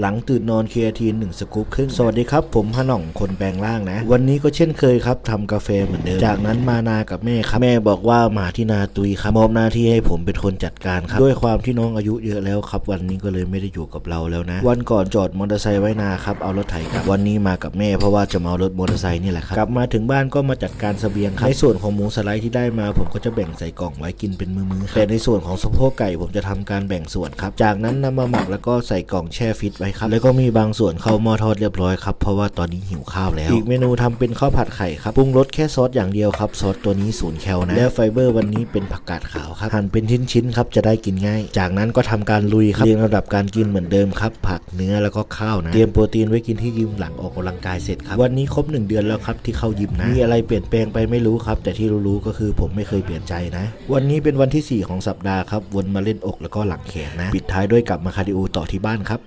หลังตื่นนอนเคทีนหนึ่งสกู๊ปครึ่งสวัสดีครับ ผมฮน่องคนแปลงร่างนะ วันนี้ก็เช่นเคยครับทำกาแฟเหมือนเดิม จากนั้นมานากับแม่ครับ แม่บอกว่ามาที่นาตุยครับมอบหน้าที่ให้ผมเป็นคนจัดการครับ ด้วยความที่น้องอายุเยอะแล้วครับ วันนี้ก็เลยไม่ได้อยู่กับเราแล้วนะ วันก่อนจอดมอเตอร์ไซค์ไว้นาครับเอารถไถกลับวันนี้มากับแม่เพราะว่าจะมาเอารถมอเตอร์ไซค์นี่แหละครับกลับมาถึงบ้านก็มาจัดการเสบียงครับในส่วนของหมูสไลด์ที่ได้มา ผมก็จะแบ่งใส่กล่องไว้กินเป็นมือๆแต่ในส่วนของสะโพกไก่ผมจะทำการแบ่งส่วนครับจากนั้นนำมาหมักแล้วก็ใส่กล่องแช่ฟิตไว้ครับ แล้วก็มีบางส่วนเข้าหม้อทอดเรียบร้อยครับ เพราะว่าตอนนี้หิวข้าวแล้ว อีกเมนูทำเป็นข้าวผัดไข่ครับ ปรุงรสแค่ซอสอย่างเดียวครับ ซอสตัวนี้ศูนย์แคลนะ และไฟเบอร์วันนี้เป็นผักกาดขาวครับ หั่นเป็นชิ้นๆครับ จะได้กินง่าย จากนั้นก็ทำการลุยครับ เรียงระดับการกินเหมือนเดิมครับ ผักเนื้อแล้วก็ข้าวนะ เตรียมโปรตีนไว้กินที่ยิมหลังออกกำลังกายเสร็จครับ วันนี้ครบหนึ่งเดือนแล้วครับที่เข้ายิมนะ มีอะไรเปลี่ยนแปลงไปไม่รู้ครับ แต่ที่รู้ๆก็คือผมไม่เคยเปลี่ยนใจนะ วันนี้เป็นวันที่ 4 ของสัปดาห์ครับ วนมาเล่นอกแล้วก็หลังแขนนะ ปิดท้ายด้วยกลับมาคาร์ดิโอต่อที่บ้านครับ